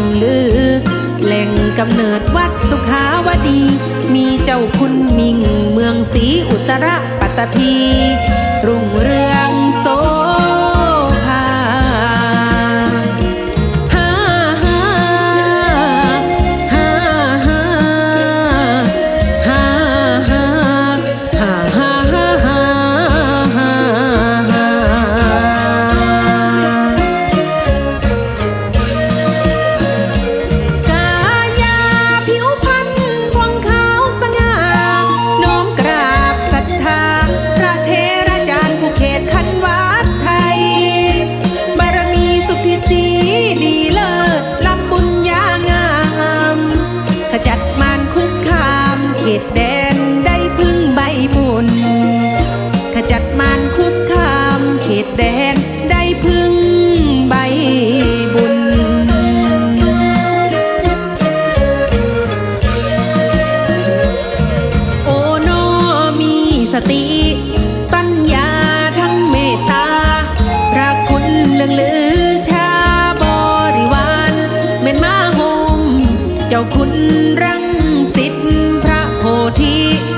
งลือ แหล่งกำเนิดวัดสุขาวดี มีเจ้าคุณมิง เมืองสีอุตรปัตตภีรุ่งเรือง รังสิตพระโพธิ